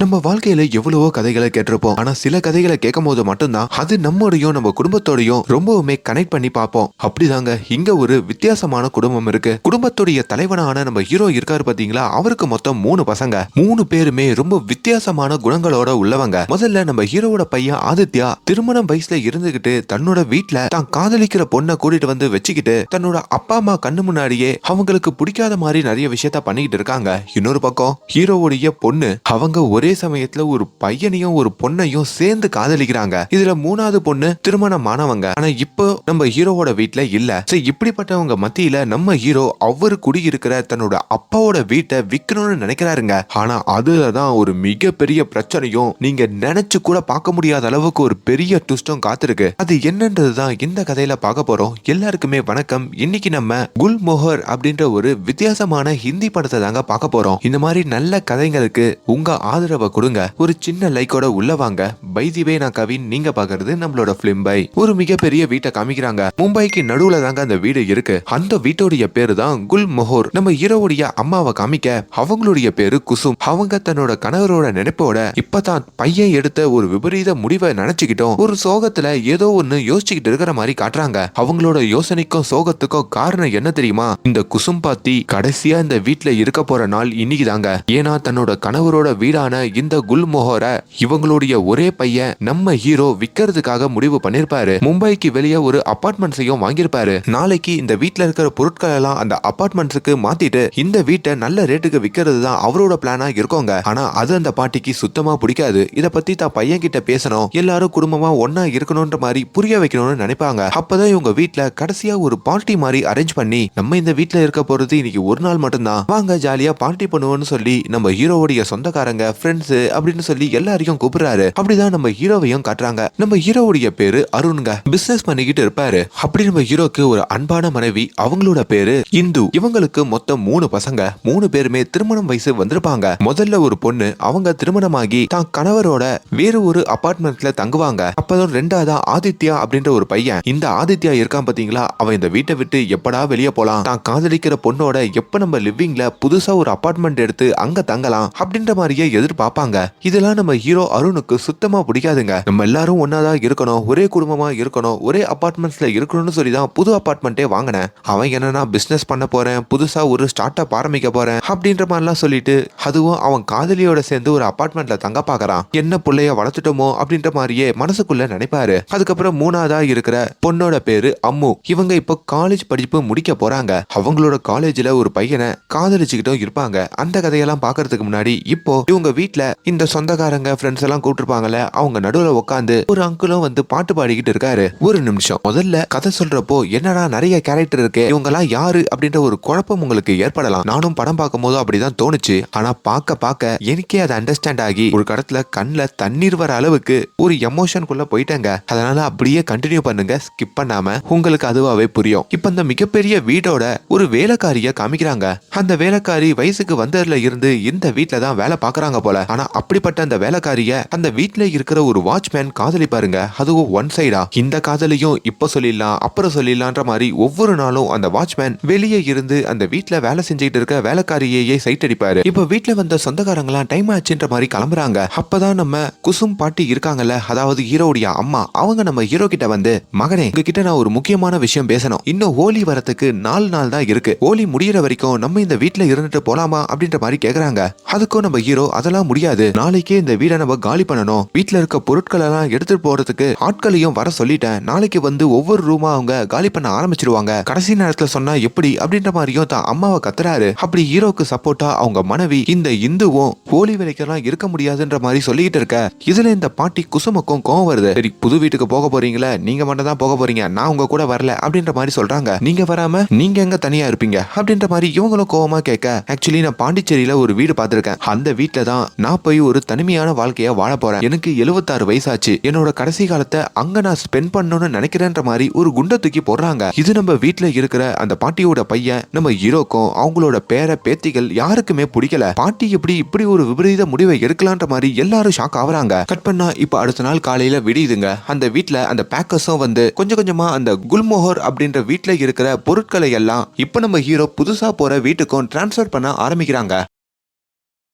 நம்ம வாழ்க்கையில எவ்வளவோ கதைகளை கேட்டிருப்போம். ஆனா சில கதைகளை கேட்கும் போது மட்டும்தான் அது நம்மோடையும் நம்ம குடும்பத்தோடையும் ரொம்பவுமே கனெக்ட் பண்ணி பார்ப்போம். அப்படிதாங்க இங்க ஒரு வித்தியாசமான குடும்பம் இருக்கு. குடும்பத்துடைய தலைவனான நம்ம ஹீரோ இருக்காரு பாத்தீங்களா? அவருக்கு மொத்தம் மூணு பசங்க. மூணு பேருமே ரொம்ப வித்தியாசமான குணங்களோட உள்ளவங்க. முதல்ல நம்ம ஹீரோவோட பையன் ஆதித்யா திருமணம் வயசுல இருந்துகிட்டு தன்னோட வீட்ல தான் காதலிக்கிற பொண்ணை கூட்டிட்டு வந்து வச்சுக்கிட்டு தன்னோட அப்பா அம்மா கண்ணு முன்னாடியே அவங்களுக்கு பிடிக்காத மாதிரி நிறைய விஷயத்த பண்ணிக்கிட்டு இருக்காங்க. இன்னொரு பக்கம் ஹீரோவுடைய பொண்ணு அவங்க ஒரே சமயத்துல ஒரு பையனையும் ஒரு பொண்ணையும் சேர்ந்து காதலிக்கிறாங்க. இதுல மூணாவது பொண்ணு திருமணமானவங்க ஆனா இப்போ நம்ம ஹீரோவோட வீட்ல இல்ல. சரி இப்படிப்பட்டவங்க மத்தியில நம்ம ஹீரோ அவரு குடியிருக்கிற தன்னோட அப்பாவோட வீட்டை விற்கணும்னு நினைக்கிறாருங்க. ஆனா அதுலதான் ஒரு மிகப்பெரிய பிரச்சனையும் நீங்க நினைச்சு கூட பார்க்க முடியாத அளவுக்கு ஒரு பெரிய ட்விஸ்டும் காத்திருக்கு. அது என்னன்றதுதான் இந்த கதையில பார்க்க போறோம். எல்லாருக்குமே வணக்கம். இன்னைக்கு நம்ம குல் மொஹர் அப்படின்ற ஒரு வித்தியாசமான ஹிந்தி படத்தை தாங்க பார்க்க போறோம். இந்த மாதிரி நல்ல கதைங்களுக்கு உங்க ஆதரவு கொடுங்க. ஒரு சின்ன லைக்கோட உள்ள வாங்க. பைதிவே நான் கவின் நீங்க பாக்குறது நம்மளோட பிலிம் பை. ஒரு மிகப்பெரிய வீட்டை காமிக்கிறாங்க. மும்பைக்கு நடுவுல தாங்க அந்த வீடு இருக்கு. அந்த வீட்டோடைய பேரு தான் குல் மொஹோர் நம்ம ஹீரோவுடைய அம்மாவை காமிக்க அவங்களுடைய பேரு குசும். அவங்க தன்னோட கணவரோட நினைப்போட இப்பதான் பையன் எடுத்த ஒரு விபரீத முடிவை நினைச்சுக்கிட்டோம். ஒரு சோகத்துல ஏதோ ஒண்ணு யோசிச்சுக்கிட்டு இருக்கிற மாதிரி காட்டுறாங்க. அவங்களோட யோசனைக்கும் சோகத்துக்கும் காரணம் என்ன தெரியுமா? இந்த குசும் பாத்தி கடைசியா இந்த வீட்டுல இருக்க போற நாள் இன்னைக்கு தாங்க ஏன்னா தன்னோட கணவரோட வீடான இந்த குல்மொஹோர இவங்களுடைய ஒரே பையன் நம்ம ஹீரோ விக்கிறதுக்காக முடிவு பண்ணிருப்பாரு. மும்பைக்கு வெளியே ஒரு அபார்ட்மெண்ட்ஸையும் வாங்கியிருப்பாரு. நாளைக்கு இந்த வீட்ல இருக்கிற பொருட்கள் எல்லாம் அந்த அபார்ட்மெண்ட்ஸுக்கு மாத்திட்டு இந்த வீட்டை நல்ல ரேட்டுக்கு விக்கிறது தான் அவரோட பிளானா இருக்கோங்க ஆனா அது அந்த பாட்டிக்கு சுத்தமா பிடிக்காது. இத பத்தி தான் பையன் கிட்ட பேசணும். எல்லாரும் குடும்பமா ஒன்னா இருக்கணும்ன்ற மாதிரி புரிய வைக்கணும்னு நினைப்பாங்க. அப்பதான் இவங்க வீட்டுல கடைசியா ஒரு பார்ட்டி மாதிரி அரேஞ்ச் பண்ணி நம்ம இந்த வீட்ல இருக்க போறது இன்னைக்கு ஒரு நாள் மட்டும்தான். வாங்க ஜாலியா பார்ட்டி பண்ணுவோம்னு சொல்லி நம்ம ஹீரோவுடைய சொந்தக்காரங்க ஃப்ரெண்ட்ஸ் அப்படின்னு சொல்லி எல்லாரையும் கூப்பிடுறாரு. அப்படிதான் நம்ம ஹீரோவையும் காட்டுறாங்க. நம்ம ஹீரோவுடைய பேரு அருண்ங்க. பிசினஸ் பண்ணிக்கிட்டு இருப்பாரு. அப்படி நம்ம ஹீரோக்கு ஒரு அன்பான மனைவி அவங்களோட பேரு இந்து. இவங்களுக்கு மொத்தம் மூணு பசங்க. மூணு பேருமே திருமணம் வயசு வந்திருப்பாங்க. முதல்ல ஒரு பொண்ணு அவங்க திருமணமாகி தான் கணவரோட வேறு ஒரு அபார்ட்மெண்ட்ல தங்குவாங்க. அப்பதான் ரெண்டாவதா ஆதித்யா அப்படின்ற ஒரு பையன். இந்த ஆதித்யா இருக்கான் பாத்தீங்களா? அவன் இந்த வீட்டை விட்டு எப்படா வெளியே போலாம்? தான் காதலிக்கிற பொண்ணோட எப்ப நம்ம லிவிங்ல புதுசா ஒரு அபார்ட்மெண்ட் எடுத்து அங்க தங்கலாம்? அப்படின்ற மாதிரியே பார்ப்பாங்க. இதெல்லாம் நம்ம ஹீரோ அருணுக்கு சுத்தமா பிடிக்காதுங்க. நம்ம எல்லாரும் ஒன்னாதான் இருக்கணும் ஒரே குடும்பமா இருக்கணும் ஒரே அபார்ட்மெண்ட்ஸ்ல இருக்கணும்னு சொல்லி தான் புது அபார்ட்மெண்ட்டே வாங்கினேன். அவன் என்னன்னா பிசினஸ் பண்ண போறேன் புதுசா ஒரு ஸ்டார்ட் அப் ஆரம்பிக்க போறேன் அப்படின்ற மாதிரிலாம் சொல்லிட்டு அதுவும் அவன் காதலியோட சேர்ந்து ஒரு அபார்ட்மெண்ட்ல தங்க பாக்குறான் என்ன பிள்ளைய வளர்த்துட்டோமோ அப்படின்ற மாதிரியே மனசுக்குள்ள நினைப்பாரு. அதுக்கப்புறம் மூணாவதா இருக்கிற பொண்ணோட பேரு அம்மு. இவங்க இப்போ காலேஜ் படிப்பு முடிக்க போறாங்க. அவங்களோட காலேஜ்ல ஒரு பையனை காதலிச்சுக்கிட்டும் இருப்பாங்க. அந்த கதையெல்லாம் பாக்குறதுக்கு முன்னாடி இப்போ இவங்க வீட்டில் இந்த சொந்தக்காரங்க ஃப்ரெண்ட்ஸ் எல்லாம் கூப்பிட்டுருப்பாங்கல்ல அவங்க நடுவுல உட்காந்து ஒரு அங்கிளும் வந்து பாட்டு பாடிக்கிட்டு இருக்காரு. ஒரு நிமிஷம். முதல்ல கதை சொல்றப்போ என்னடா நிறைய கேரக்டர் இருக்கு இவங்க எல்லாம் யாரு? அப்படின்ற ஒரு குழப்பம் உங்களுக்கு ஏற்படலாம். நானும் படம் பார்க்கும் போது அப்படிதான் தோணுச்சு. ஆனா பார்க்க பார்க்க எனக்கே அதை அண்டர்ஸ்டாண்ட் ஆகி ஒரு கடத்துல கண்ணுல தண்ணீர் வர அளவுக்கு ஒரு எமோஷனுக்குள்ள போயிட்டேங்க. அதனால அப்படியே கண்டினியூ பண்ணுங்க ஸ்கிப் பண்ணாம. உங்களுக்கு அதுவாவே புரியும். இப்ப இந்த மிகப்பெரிய வீடோட ஒரு வேலைக்காரிய காமிக்கிறாங்க. அந்த வேலைக்காரி வயசுக்கு வந்ததுல இருந்து இந்த வீட்டுல தான் வேலை பாக்குறாங்க போல. ஆனா அப்படிப்பட்ட அந்த வேலைக்காரிய அந்த வீட்ல இருக்கிற ஒரு வாட்ச்மேன் காதலி பாருங்க அதுவும் ஒன் சைடா இந்த காதலையும் இப்ப சொல்லிடலாம் அப்புறம் சொல்லிடலான்ற மாதிரி ஒவ்வொரு நாளும் அந்த வாட்ச்மேன் வெளியே இருந்து அந்த வீட்டுல வேலை செஞ்சுட்டு இருக்க வேலைக்காரியையே சைட் அடிப்பாரு. இப்ப வீட்டுல வந்த சொந்தக்காரங்களாம் டைம் ஆச்சுன்ற மாதிரி கிளம்புறாங்க. அப்பதான் நம்ம குசும் பாட்டி இருக்காங்கல்ல அதாவது ஹீரோவுடைய அம்மா அவங்க நம்ம ஹீரோ கிட்ட வந்து மகனே உங்ககிட்ட நான் ஒரு முக்கியமான விஷயம் பேசணும். இன்னும் ஹோலி வரத்துக்கு நாலு நாள் தான் இருக்கு. ஹோலி முடியற வரைக்கும் நம்ம இந்த வீட்டுல இருந்துட்டு போலாமா? அப்படின்ற மாதிரி கேக்குறாங்க. அதுக்கும் நம்ம ஹீரோ அதெல்லாம் முடியாது. நாளைக்கே இந்த வீடை நம்ம காலி பண்ணணும். வீட்ல இருக்க பொருட்கள் எல்லாம் எடுத்துட்டு போறதுக்கு ஆட்களையும் வர சொல்லிட்டேன். நாளைக்கு வந்து ஒவ்வொரு ரூமா அவங்க காலி பண்ண ஆரம்பிச்சிருவாங்க. கடைசி நேரத்துல சொன்னா எப்படி? அப்படின்ற மாதிரியும் தான் அம்மாவை கத்துறாரு. அப்படி ஹீரோக்கு சப்போர்ட்டா அவங்க மனைவி இந்த இந்துவும் ஹோலி வேலைக்கெல்லாம் இருக்க முடியாதுன்ற மாதிரி சொல்லிக்கிட்டு இருக்க. இதுல இந்த பாட்டி குசுமக்கும் கோவம் வருது. சரி புது வீட்டுக்கு போக போறீங்களா? நீங்க மட்டும் தான் போக போறீங்க. நான் உங்க கூட வரல. அப்படின்ற மாதிரி சொல்றாங்க. நீங்க வராம நீங்க எங்க தனியா இருப்பீங்க? அப்படின்ற மாதிரி இவங்களும் கோவமா கேட்க ஆக்சுவலி நான் பாண்டிச்சேரியில ஒரு வீடு பார்த்திருக்கேன். அந்த வீட்டுல தான் நான் போய் ஒரு தனிமையான வாழ்க்கையா வாழ போறேன். எனக்கு எழுபத்தாறு வயசாச்சு. என்னோட கடைசி காலத்தை அங்க நான் ஸ்பெண்ட் பண்ணணும்னு நினைக்கிறேன்ற மாதிரி ஒரு குண்டை தூக்கி போடுறாங்க. இது நம்ம வீட்டுல இருக்கிற அந்த பாட்டியோட பையன் நம்ம ஹீரோக்கும் அவங்களோட பேர பேத்திகள் யாருக்குமே பிடிக்கல. பாட்டி எப்படி இப்படி ஒரு விபரீத முடிவை எடுக்கலான்ற மாதிரி எல்லாரும் ஷாக் ஆகுறாங்க. கட் பண்ணா இப்ப அடுத்த நாள் காலையில விடியுதுங்க. அந்த வீட்டுல அந்த பேக்கர்ஸும் வந்து கொஞ்சம் கொஞ்சமா அந்த குல்மோஹர் அப்படின்ற வீட்டுல இருக்கிற பொருட்களை எல்லாம் இப்ப நம்ம ஹீரோ புதுசா போற வீட்டுக்கும் டிரான்ஸ்ஃபர் பண்ண ஆரம்பிக்கிறாங்க.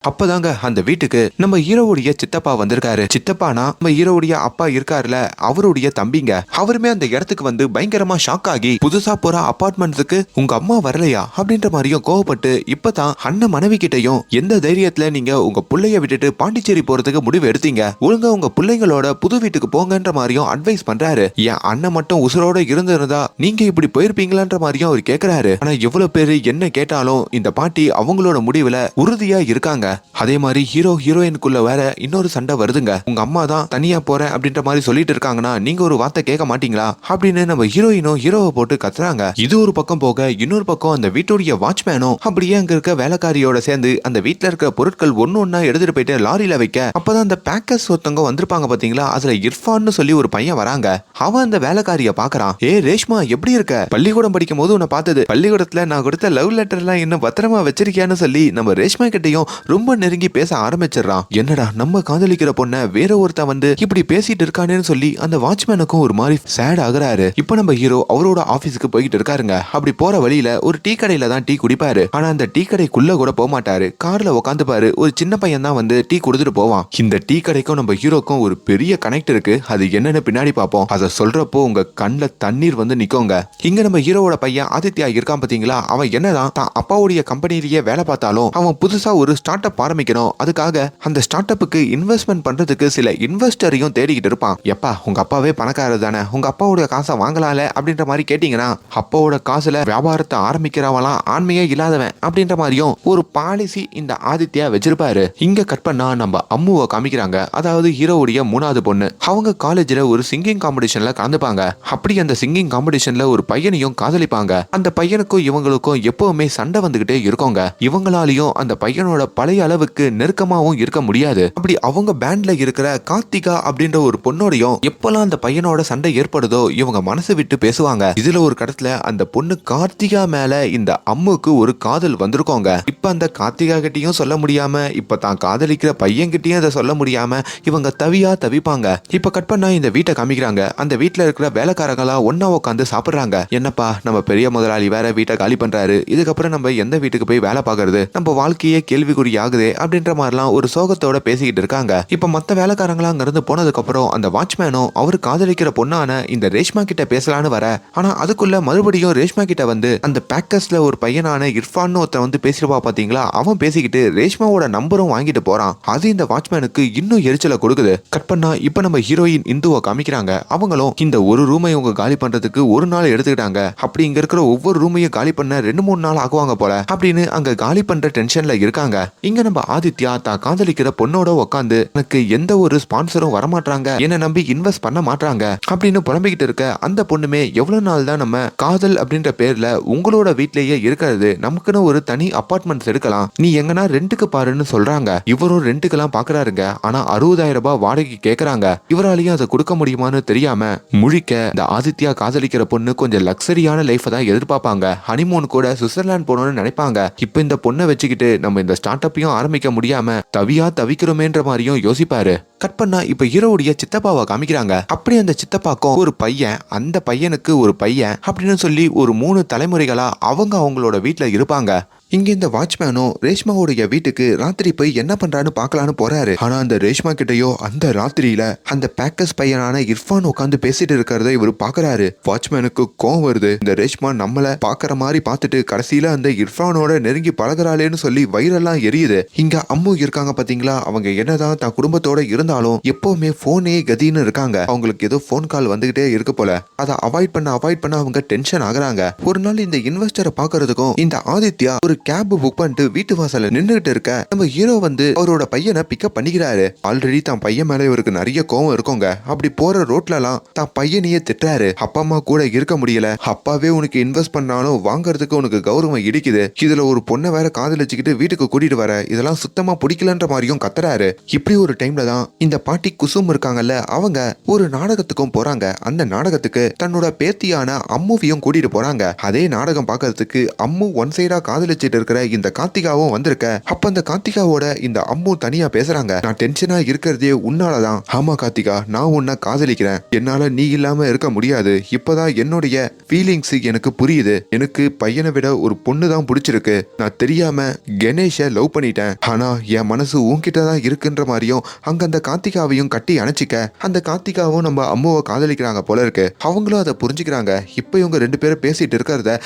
அப்பதாங்க அந்த வீட்டுக்கு நம்ம ஹீரோவுடைய சித்தப்பா வந்திருக்காரு. சித்தப்பானா நம்ம ஹீரோவுடைய அப்பா இருக்காருல அவருடைய தம்பிங்க. அவருமே அந்த இடத்துக்கு வந்து பயங்கரமா ஷாக் ஆகி புதுசா போற அபார்ட்மெண்ட்ஸுக்கு உங்க அம்மா வரலையா? அப்படின்ற மாதிரியும் கோவப்பட்டு இப்பதான் அண்ணன் மனைவி கிட்டயும் எந்த தைரியத்துல நீங்க உங்க பிள்ளைய விட்டுட்டு பாண்டிச்சேரி போறதுக்கு முடிவு எடுத்தீங்க? ஒழுங்கா உங்க பிள்ளைங்களோட புது வீட்டுக்கு போங்கன்ற மாதிரியும் அட்வைஸ் பண்றாரு. என் அண்ணன் மட்டும் உசுரோட இருந்திருந்தா நீங்க இப்படி போயிருப்பீங்களான்ற மாதிரியும் அவர் கேக்குறாரு. ஆனா எவ்வளவு பேரு என்ன கேட்டாலும் இந்த பாட்டி அவங்களோட முடிவுல உறுதியா இருக்காங்க. அதே மாதிரி ஹீரோ ஹீரோயினுக்குள்ள வேற இன்னொரு சண்டை வருதுங்க. உங்க அம்மா தான் தனியா போறேன் அப்படின்ற மாதிரி சொல்லிட்டு இருக்காங்கன்னா நீங்க ஒரு வார்த்தை கேட்க மாட்டீங்களா? அப்படின்னு நம்ம ஹீரோயினும் ஹீரோவை போட்டு கத்துறாங்க. இது ஒரு பக்கம் போக இன்னொரு பக்கம் அந்த வீட்டுடைய வாட்ச்மேனும் அப்படியே அங்க இருக்க வேலைக்காரியோட சேர்ந்து அந்த வீட்ல இருக்கிற பொருட்கள் ஒன்னு ஒன்னா எடுத்துட்டு போயிட்டு லாரியில வைக்க அப்பதான் அந்த பேக்கர்ஸ் ஒருத்தவங்க வந்திருப்பாங்க பாத்தீங்களா? அதுல இர்ஃபான்னு சொல்லி ஒரு பையன் வராங்க. அவன் அந்த வேலைக்காரிய பாக்குறான். ஏ ரேஷ்மா எப்படி இருக்க? பள்ளிக்கூடம் படிக்கும் போது உன்னை பார்த்தது. பள்ளிக்கூடத்துல நான் கொடுத்த லவ் லெட்டர் எல்லாம் இன்னும் பத்திரமா வச்சிருக்கியான்னு சொல்லி நம்ம ரேஷ்மா கிட்டயும் ரொம்ப நெருங்கி பேச ஆரம்பிச்சிடுறான். என்னடா நம்ம காதலிக்கிற பொண்ண வேற ஒருத்தன் வந்து இப்படி பேசிட்டு இருக்கானேன்னு சொல்லி அந்த வாட்ச்மேனுக்கும் ஒரு மாதிரி சேட் ஆகுறாரு. இப்போ நம்ம ஹீரோ அவரோட ஆபீஸ்க்கு போய்கிட்டு இருக்காருங்க. அப்படி போற வழியில ஒரு டீ கடையில தான் டீ குடிப்பாரு. ஆனா அந்த டீ கடைக்குள்ள கூட போக மாட்டாரு. கார்ல உட்காந்துப்பாரு ஒரு சின்ன பையன் தான் வந்து டீ கொடுத்துட்டு போவான். இந்த டீ கடைக்கும் நம்ம ஹீரோக்கும் ஒரு பெரிய கனெக்ட் இருக்கு. அது என்னன்னு பின்னாடி பார்ப்போம். அதை சொல்றப்போ உங்க கண்ணில் தண்ணீர் வந்து நிக்கோங்க. இங்க நம்ம ஹீரோவோட பையன் ஆதித்யா இருக்கான் பாத்தீங்களா? அவன் என்னதான் தான் அப்பாவுடைய கம்பெனிலேயே வேலை பார்த்தாலும் அவன் புதுசா ஒரு ஸ்டார்ட் அப் ஆரம்பிக்கணும். அதுக்காக அந்த ஸ்டார்ட் அப்புக்கு இன்வெஸ்ட்மெண்ட் பண்றதுக்கு சில இன்வெஸ்டரையும் தேடிக்கிட்டு இருப்பான். எப்பா உங்க அப்பாவே பணக்காரர் தானே. உங்க அப்பாவோட காசை வாங்கலாம்ல அப்படின்ற மாதிரி கேட்டீங்கன்னா அப்பாவோட காசுல வியாபாரத்தை ஆரம்பிக்கிறவெல்லாம் ஆண்மையே இல்லாதவன் அப்படின்ற மாதிரியும் ஒரு பாலிசி இந்த ஆதித்யா வச்சிருப்பாரு. இங்க கட் பண்ணா நம்ம அம்முவை காமிக்கிறாங்க. அதாவது ஹீரோவுடைய மூணாவது பொண்ணு. அவங்க காலேஜ்ல ஒரு சிங்கிங் காம்படிஷன்ல கலந்துப்பாங்க. அப்படி அந்த சிங்கிங் காம்படிஷன்ல ஒரு பையனையும் காதலிப்பாங்க. அந்த பையனுக்கும் இவங்களுக்கும் எப்பவுமே சண்டை வந்துகிட்டே இருக்கோங்க. இவங்களாலையும் அந்த பையனோட பழைய அளவுக்கு நெருக்கமாவும் இருக்க முடியாது. அப்படி அவங்க பேண்ட்ல இருக்கிற கார்த்திகா அப்படின்ற ஒரு பொண்ணோடையும் எப்பெல்லாம் அந்த பையனோட சண்டை ஏற்படுதோ இவங்க மனசு விட்டு பேசுவாங்க. இதுல ஒரு கடத்துல அந்த பொண்ணு கார்த்திகா மேல இந்த அம்முக்கு ஒரு காதல் வந்திருக்கோங்க. இப்ப அந்த கார்த்திகா கிட்டையும் சொல்ல முடியாம இப்ப தான் காதலிக்கிற பையன் கிட்டையும் அதை சொல்ல முடியாம இவங்க தவியா தவிப்பாங்க. இப்ப கட் பண்ணா இந்த வீட்டை காமிக்கிறாங்க. அந்த வீட்ல இருக்கிற வேலைக்காரங்களா ஒன்னா உட்காந்து சாப்பிடுறாங்க. என்னப்பா நம்ம பெரிய முதலாளி வேற வீட்டை காலி பண்றாரு. இதுக்கப்புறம் நம்ம எந்த வீட்டுக்கு போய் வேலை பார்க்கறது? நம்ம வாழ்க்கையே கேள்விக்குறியா ஆகுதே அப்படின்ற மாதிரிலாம் ஒரு சோகத்தோட பேசிக்கிட்டு இருக்காங்க. இப்ப மத்த வேலைக்காரங்களா அங்கிருந்து போனதுக்கப்புறம் போனதுக்கு அப்புறம் அந்த வாட்ச்மேனும் அவர் காதலிக்கிற பொண்ணான இந்த ரேஷ்மா கிட்ட பேசலான்னு வர. ஆனா அதுக்குள்ள மறுபடியும் ரேஷ்மா கிட்ட வந்து அந்த பேக்கர்ஸ்ல ஒரு பையனான இர்ஃபான்னு ஒருத்தன் வந்து பேசிருப்பா பாத்தீங்களா? அவன் பேசிக்கிட்டு ரேஷ்மாவோட நம்பரும் வாங்கிட்டு போறான். அது இந்த வாட்ச்மேனுக்கு இன்னும் எரிச்சலை கொடுக்குது. கட் பண்ணா இப்ப நம்ம ஹீரோயின் இந்துவை காமிக்கிறாங்க. அவங்களும் இந்த ஒரு ரூமை இவங்க காலி பண்றதுக்கு ஒரு நாள் எடுத்துக்கிட்டாங்க. அப்படி இங்க இருக்கிற ஒவ்வொரு ரூமையும் காலி பண்ண ரெண்டு மூணு நாள் ஆகுவாங்க போல. அப்படின்னு அங்க காலி பண்ற டென்ஷன்ல இருக்காங்க. இங்க நம்ம ஆதித்யா தான் காதலிக்கிற பொண்ணோட உட்காந்து எனக்கு எந்த ஒரு ஸ்பான்சரும் வரமாட்டாங்க என்ன நம்பி இன்வெஸ்ட் பண்ண மாட்டாங்க அப்படின்னு புலம்பிக்கிட்டு இருக்க அந்த பொண்ணுமே எவ்வளவு நாள் தான் நம்ம காதல் அப்படின்ற பேர்ல உங்களோட வீட்லயே இருக்கிறது. நமக்குன்னு ஒரு தனி அபார்ட்மெண்ட்ஸ் எடுக்கலாம். நீ எங்கன்னா ரெண்டுக்கு பாருன்னு சொல்றாங்க. இவரும் ரெண்டுக்கெல்லாம் பாக்குறாருங்க. ஆனா அறுபதாயிரம் ரூபாய் வாடகை கேக்குறாங்க. இவராலையும் அதை கொடுக்க முடியுமான்னு தெரியாம முழிக்க இந்த ஆதித்யா காதலிக்கிற பொண்ணு கொஞ்சம் லக்ஸரியான லைஃப் தான் எதிர்பார்ப்பாங்க. ஹனிமூன் கூட சுவிட்சர்லாந்து போகணும்னு நினைப்பாங்க. இப்போ இந்த பொண்ணை வச்சுக்கிட்டு நம்ம இந்த ஸ்டார்ட் அப்பையும் ஆரம்பிக்க முடியாம தவியா தவிக்கிறோமேன்ற மாதிரியும் யோசிப்பாரு. கட் பண்ணா இப்ப ஹீரோவுடைய சித்தப்பாவை காமிக்கிறாங்க. அப்படி அந்த சித்தப்பாக்கும் ஒரு பையன் அந்த பையனுக்கு ஒரு பையன் அப்படின்னு சொல்லி ஒரு மூணு தலைமுறைகளா அவங்க அவங்களோட வீட்டுல இருப்பாங்க. இங்க இந்த வாட்ச்மேனும் ரேஷ்மாவுடைய வீட்டுக்கு ராத்திரி போய் என்ன பண்றான்னு பார்க்கலான்னு போறாரு. ஆனா அந்த ரேஷ்மா கிட்டயோ அந்த ராத்திரியில அந்த பேக்கர்ஸ் பையனான இர்ஃபான் உட்காந்து பேசிட்டு இருக்கிறத இவர் பாக்குறாரு வாட்ச்மேனுக்கு கோவம் வருது. இந்த ரேஷ்மா நம்மள பாக்குற மாதிரி பார்த்துட்டு கடைசியில அந்த இர்ஃபானோட நெருங்கி பழகுறாளேன்னு சொல்லி வயிறெல்லாம் எரியுது. இங்க அம்மு இருக்காங்க பாத்தீங்களா? அவங்க என்னதான் தான் குடும்பத்தோட இருந்தாலும் எப்பவுமே போனே கதின்னு இருக்காங்க. அவங்களுக்கு ஏதோ ஃபோன் கால் வந்துகிட்டே இருக்கு போல. அதை அவாய்ட் பண்ண அவாய்ட் பண்ண அவங்க டென்ஷன் ஆகுறாங்க. ஒரு நாள் இந்த இன்வெஸ்டரை பாக்குறதுக்கும் இந்த ஆதித்யா ஒரு கேப் புக் பண்ணிட்டு வீட்டு வாசல்ல நின்றுகிட்டு இருக்க நம்ம ஹீரோ வந்து அவரோட பையனை பிக்கப் பண்ணிக்கிறாரு. ஆல்ரெடி தான் பையன் மேல இவருக்கு நிறைய கோவம் இருக்குங்க. அப்படி போற ரோட்லலாம் தான் பையனையே திட்டுறாரு. அப்பா அம்மா கூட இருக்க முடியல. அப்பாவே உனக்கு இன்வெஸ்ட் பண்ணாலும் வாங்குறதுக்கு உனக்கு கௌரவம் இடிக்குது. இதுல ஒரு பொண்ணை வேற காதலிச்சுக்கிட்டு வீட்டுக்கு கூட்டிட்டு வர இதெல்லாம் சுத்தமா பிடிக்கலன்ற மாதிரியும் கத்துறாரு. இப்படி ஒரு டைம்ல தான் இந்த பாட்டி குசும் இருக்காங்கல்ல அவங்க ஒரு நாடகத்துக்கும் போறாங்க. அந்த நாடகத்துக்கு தன்னோட பேத்தியான அம்முவையும் கூட்டிட்டு போறாங்க. அதே நாடகம் பார்க்கறதுக்கு அம்மு ஒன் சைடா காதலிச்சு பேசிட்டு இருக்கிற இந்த கார்த்திகாவும் வந்திருக்க. அப்ப அந்த கார்த்திகாவோட இந்த அம்மு தனியா பேசுறாங்க. நான் டென்ஷனா இருக்கிறதே உன்னாலதான். ஆமா கார்த்திகா நான் உன்னை காதலிக்கிறேன். என்னால நீ இல்லாம இருக்க முடியாது. இப்பதான் என்னுடைய ஃபீலிங்ஸ் எனக்கு புரியுது. எனக்கு பையனை விட ஒரு பொண்ணு தான் பிடிச்சிருக்கு. நான் தெரியாம கணேஷை லவ் பண்ணிட்டேன். ஆனா என் மனசு உன்கிட்ட தான் இருக்குன்ற மாதிரியும் அங்க அந்த கார்த்திகாவையும் கட்டி அணைச்சிக்க. அந்த கார்த்திகாவும் நம்ம அம்முவை காதலிக்கிறாங்க போல இருக்கு. அவங்களும் அதை புரிஞ்சுக்கிறாங்க. இப்போ இவங்க ரெண்டு பேரும் பேசிட்டு இருக்கிறத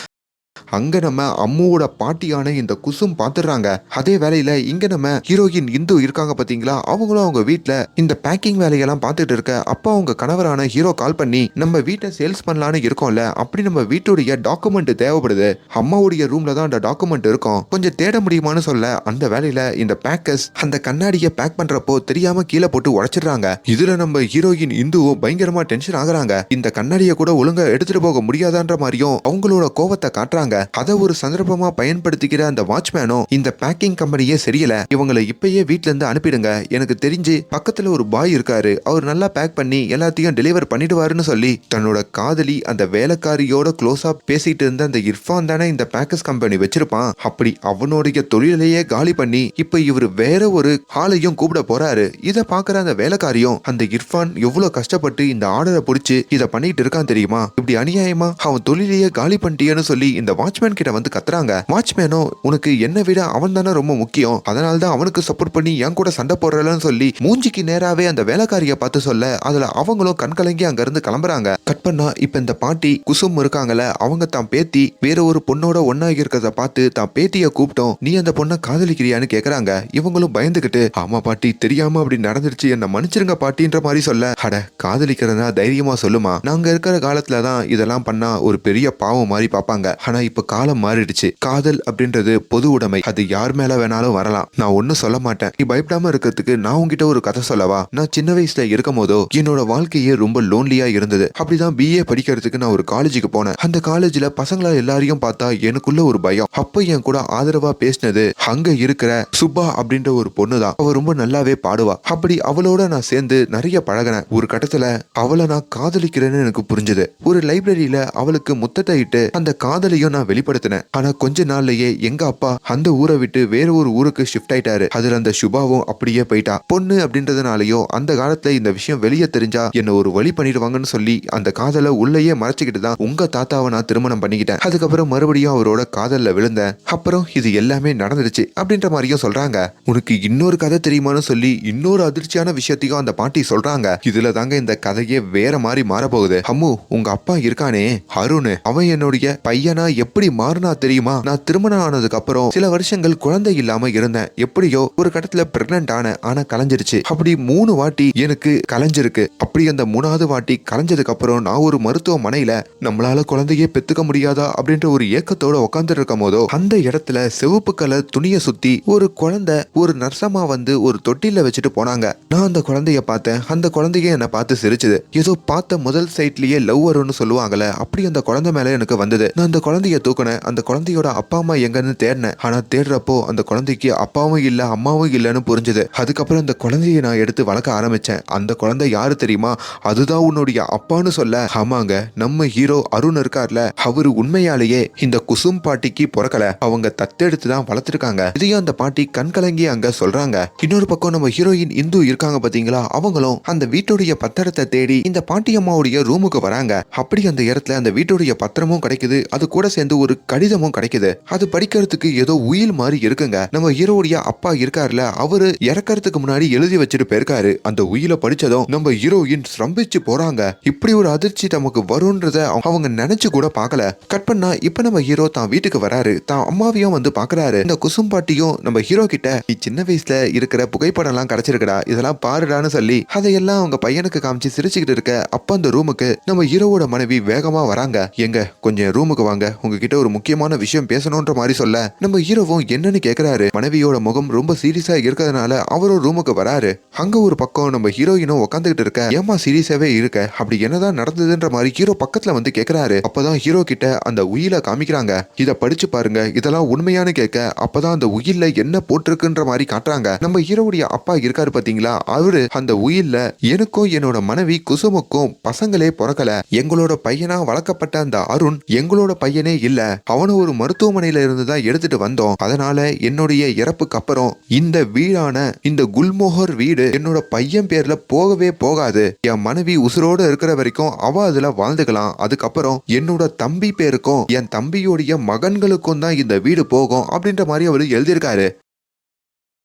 அங்க நம்ம அம்முவோட பாட்டியான இந்த குசும் பாத்துறாங்க. அதே வேலையில இங்க நம்ம ஹீரோயின் இந்து இருக்காங்க பாத்தீங்களா? அவங்களும் அவங்க வீட்டுல இந்த பேக்கிங் வேலையெல்லாம் பார்த்துட்டு இருக்க அப்ப அவங்க கணவரான ஹீரோ கால் பண்ணி நம்ம வீட்டை சேல்ஸ் பண்ணலான்னு இருக்கோம்ல அப்படி நம்ம வீட்டுடைய டாக்குமெண்ட் தேவைப்படுது. அம்மாவுடைய ரூம்ல தான் அந்த டாக்குமெண்ட் இருக்கும். கொஞ்சம் தேட முடியுமான்னு சொல்ல அந்த வேலையில இந்த பேக்கர்ஸ் அந்த கண்ணாடியை பேக் பண்றப்போ தெரியாம கீழே போட்டு உடைச்சிடுறாங்க. இதுல நம்ம ஹீரோயின் இந்துவும் பயங்கரமா டென்ஷன் ஆகுறாங்க. இந்த கண்ணாடியை கூட ஒழுங்கா எடுத்துட்டு போக முடியாதான்ற மாதிரியும் அவங்களோட கோவத்தை காட்டுறாங்க. அதை ஒரு சந்தர்ப்பமா பயன்படுத்திக்கிற அந்த வாட்ச்மேனும் இந்த பேக்கிங் கம்பெனியே சரியில்லை. இவங்களை இப்பயே வீட்ல இருந்து அனுப்பிடுங்க. எனக்கு தெரிஞ்சு பக்கத்துல ஒரு பாய் இருக்காரு. அவர் நல்லா பேக் பண்ணி எல்லாத்தையும் டெலிவர் பண்ணிடுவாருன்னு சொல்லி தன்னோட காதலி அந்த வேலைக்காரியோட க்ளோஸா பேசிட்டு இருந்த அந்த இர்ஃபான் தானே இந்த பேக்கர்ஸ் கம்பெனி வச்சிருப்பான். அப்படி அவனுடைய தொழிலையே காலி பண்ணி இப்ப இவர் வேற ஒரு ஆளையும் கூப்பிட போறாரு. இத பாக்குற அந்த வேலைக்காரியும் அந்த இர்ஃபான் எவ்வளவு கஷ்டப்பட்டு இந்த ஆர்டரை பிடிச்சி இத பண்ணிட்டு இருக்கான் தெரியுமா? இப்படி அநியாயமா அவன் தொழிலையே காலி பண்ணிட்டியன்னு சொல்லி இந்த வாட்ச்மேன் கிட்ட வந்து கத்துறாங்க. வாட்ச்மேனோ உனக்கு என்னை விட அவன் தானே ரொம்ப முக்கியம். அதனால தான் அவனுக்கு சப்போர்ட் பண்ணி என் கூட சண்டை போடுறலன்னு சொல்லி மூஞ்சிக்கு நேராவே அந்த வேலைக்காரியை பார்த்து சொல்ல அதுல அவங்களும் கண்கலங்கி அங்க இருந்து கிளம்புறாங்க. கட் பண்ணா இப்ப இந்த பாட்டி குசும் இருக்காங்கல்ல அவங்க தான் பேத்தி வேற ஒரு பொண்ணோட ஒன்னாகி இருக்கிறத பார்த்து தான் பேத்திய கூப்பிட்டோம். நீ அந்த பொண்ணை காதலிக்கிறியான்னு கேக்குறாங்க. இவங்களும் பயந்துகிட்டு ஆமா பாட்டி தெரியாம அப்படி நடந்துருச்சு. என்ன மன்னிச்சிருங்க பாட்டின்ற மாதிரி சொல்ல. அட காதலிக்கிறதா தைரியமா சொல்லுமா. நாங்க இருக்கிற காலத்துல தான் இதெல்லாம் பண்ணா ஒரு பெரிய பாவம் மாதிரி பார்ப்பாங்க. ஆனா இப்ப காலம் மாறிடுச்சு. காதல் அப்படின்றது பொது உடைமை. அது யார் மேல வேணாலும் வரலாம். நான் ஒன்னும் சொல்ல மாட்டேன். நீ பயப்படாம இருக்கிறதுக்கு நான் உங்ககிட்ட ஒரு கதை சொல்லவா? நான் சின்ன வயசுல இருக்கும் போதோ என்னோட வாழ்க்கையே ரொம்ப லோன்லியா இருந்தது. அப்படிதான் பிஏ படிக்கிறதுக்கு நான் ஒரு காலேஜுக்கு போனேன். அந்த காலேஜ்ல பசங்களா எல்லாரையும் பார்த்தா எனக்குள்ள ஒரு பயம். அப்ப என் கூட ஆதரவா பேசினது அங்க இருக்கிற சுபா அப்படின்ற ஒரு பொண்ணு தான் அவ ரொம்ப நல்லாவே பாடுவா. அப்படி அவளோட நான் சேர்ந்து நிறைய பழகினேன். ஒரு கட்டத்துல அவளை நான் காதலிக்கிறேன்னு எனக்கு புரிஞ்சது. ஒரு லைப்ரரியில அவளுக்கு முத்தத்தை இட்டு அந்த காதலையும் நான் வெளிப்படுத்தினேன். ஆனா கொஞ்ச நாள்லயே எங்க அப்பா அந்த ஊரை விட்டு வேற ஒரு ஊருக்கு ஷிஃப்ட் ஆயிட்டாரு. அதுல அந்த சுபாவும் அப்படியே போயிட்டா. பொண்ணு அப்படின்றதுனாலயோ அந்த காலத்துல இந்த விஷயம் வெளியே தெரிஞ்சா என்ன ஒரு வழி பண்ணிடுவாங்கன்னு சொல்லி அந்த காதலை உள்ளேயே மறைச்சுக்கிட்டு தான் உங்க தாத்தாவை நான் திருமணம் பண்ணிக்கிட்டேன். அதுக்கப்புறம் மறுபடியும் அவரோட காதல்ல விழுந்தேன். அப்புறம் இது எல்லாமே நடந்துருச்சு அப்படின்ற மாதிரியும் சொல்றாங்க. உனக்கு இன்னொரு கதை தெரியுமான்னு சொல்லி இன்னொரு அதிர்ச்சியான விஷயத்தையும் அந்த பாட்டி சொல்றாங்க. இதுல தாங்க இந்த கதையே வேற மாதிரி மாறப்போகுது. அம்மு உங்க அப்பா இருக்கானே. அருண் அவன் என்னுடைய பையனா எப்படி மாறினா தெரியுமா? நான் திருமணம் ஆனதுக்கு அப்புறம் சில வருஷங்கள் குழந்தை இல்லாம இருந்தேன். எப்படியோ ஒரு கட்டத்துல பிரெக்னன்ட் ஆன ஆனா கலைஞ்சிருச்சு. அப்படி மூணு வாட்டி எனக்கு கலைஞ்சிருக்கு. அப்படி அந்த மூணாவது வாட்டி கலைஞ்சதுக்கு அப்புறம் நான் ஒரு மருத்துவமனையில நம்மளால குழந்தையே பெத்துக்க முடியாதா அப்படின்ற ஒரு ஏக்கத்தோட உட்காந்துட்டு இருக்கும் போதோ அந்த இடத்துல சிவப்பு கலர் துணியை சுத்தி ஒரு குழந்தை ஒரு நர்சமா வந்து ஒரு தொட்டில வச்சுட்டு போனாங்க. நான் அந்த குழந்தைய பார்த்தேன். அந்த குழந்தைய என்னை பார்த்து சிரிச்சது. ஏதோ பார்த்த முதல் சைட்லயே லவ் வரும்னு சொல்லுவாங்கல்ல அப்படி அந்த குழந்தை மேல எனக்கு வந்தது. நான் அந்த குழந்தைய தூக்கினேன். அந்த குழந்தையோட அப்பா அம்மா எங்கன்னு தேடினேன். ஆனா தேடுறப்போ அந்த குழந்தைக்கு அப்பாவும் இல்ல அம்மாவும் இல்லைன்னு புரிஞ்சுது. அதுக்கப்புறம் அந்த குழந்தைய நான் எடுத்து வளர்க்க ஆரம்பிச்சேன். அந்த குழந்தை யாரு தெரியுமா? அதுதான் உன்னுடைய அப்பான்னு சொல்ல. ஆமாங்க நம்ம ஹீரோ அருண் இருக்கார்ல. அவரு உண்மையாலேயே இந்த குசும் பாட்டிக்கு பிறக்கல. அவங்க தத்தெடுத்து தான் வளர்த்துருக்காங்க. இதையும் அந்த பாட்டி கண் கலங்கி அங்க சொல்றாங்க. இன்னொரு பக்கம் நம்ம ஹீரோயின் இந்து இருக்காங்க பாத்தீங்களா? அவங்களும் அந்த வீட்டுடைய பத்திரத்தை தேடி இந்த பாட்டி அம்மாவுடைய ரூமுக்கு வராங்க. அப்படி அந்த இடத்துல அந்த வீட்டுடைய பத்திரமும் கிடைக்குது. அது கூட சேர்ந்து ஒரு கடிதமும் கிடைக்குது. அது படிக்கிறதுக்கு ஏதோ உயில் மாதிரி இருக்குங்க. நம்ம ஹீரோவுடைய அப்பா இருக்காருல அவரு இறக்கறதுக்கு முன்னாடி எழுதி வச்சுட்டு போயிருக்காரு. அந்த உயில படிச்சதும் நம்ம ஹீரோயின் ஸ்ரம்பிச்சு போறாங்க. இப்படி ஒரு அதிர்ச்சி நமக்கு வரும்ன்றத அவங்க நினைச்சு கூட பார்க்கல. கட் பண்ணா இப்ப நம்ம ஹீரோ தான் வீட்டுக்கு வராரு. தான் அம்மாவையும் வந்து பாக்குறாரு. இந்த குசும் பாட்டியும் நம்ம ஹீரோ கிட்ட நீ சின்ன வயசுல இருக்கிற புகைப்படம் எல்லாம் கிடைச்சிருக்கடா. இதெல்லாம் பாருடான்னு சொல்லி அதையெல்லாம் அவங்க பையனுக்கு காமிச்சு சிரிச்சுக்கிட்டு இருக்க அப்ப அந்த ரூமுக்கு நம்ம ஹீரோவோட மனைவி வேகமா வராங்க. எங்க கொஞ்சம் ரூமுக்கு வாங்க. உங்ககிட்ட ஒரு முக்கியமான விஷயம் பேசணும்ன்ற மாதிரி சொல்ல நம்ம ஹீரோவும் என்னன்னு கேக்குறாரு. மனைவியோட முகம் ரொம்ப சீரியஸா இருக்கிறதுனால அவரும் ரூமுக்கு வராரு. அங்க ஒரு பக்கம் நம்ம ஹீரோயினும் உட்காந்துகிட்டு இருக்க ஏமா சீரியஸாவே இருக்க? அப்படி என்னதான் நடந்ததுன்ற மாதிரி ஹீரோ பக்கத்துல வந்து கேக்குறாரு. அப்பதான் ஹீரோ கிட்ட அந்த உயில காமிக்கிறாங்க. இத படிச்சு பாருங்க இதெல்லாம் உண்மையானு கேட்க அப்பதான் அந்த உயில்ல என்ன போட்டிருக்குன்ற மாதிரி காட்டுறாங்க. நம்ம ஹீரோவுடைய அப்பா இருக்காரு பாத்தீங்களா? அவரு அந்த உயில்ல எனக்கும் என்னோட மனைவி குசுமுக்கும் பசங்களே பிறக்கல. எங்களோட பையனா வளர்க்கப்பட்ட அந்த அருண் எங்களோட பையனே வாட்ச்மேனே இல்ல. அவனை ஒரு மருத்துவமனையில இருந்து தான் எடுத்துட்டு வந்தோம். அதனால என்னுடைய இறப்புக்கு அப்புறம் இந்த வீடான இந்த குல்மோகர் வீடு என்னோட பையன் பேர்ல போகவே போகாது. என் மனைவி உசுரோட இருக்கிற வரைக்கும் அவ அதுல வாழ்ந்துக்கலாம். அதுக்கப்புறம் என்னோட தம்பி பேருக்கும் என் தம்பியோடைய மகன்களுக்கும் தான் இந்த வீடு போகும் அப்படின்ற மாதிரி அவரு எழுதியிருக்காரு.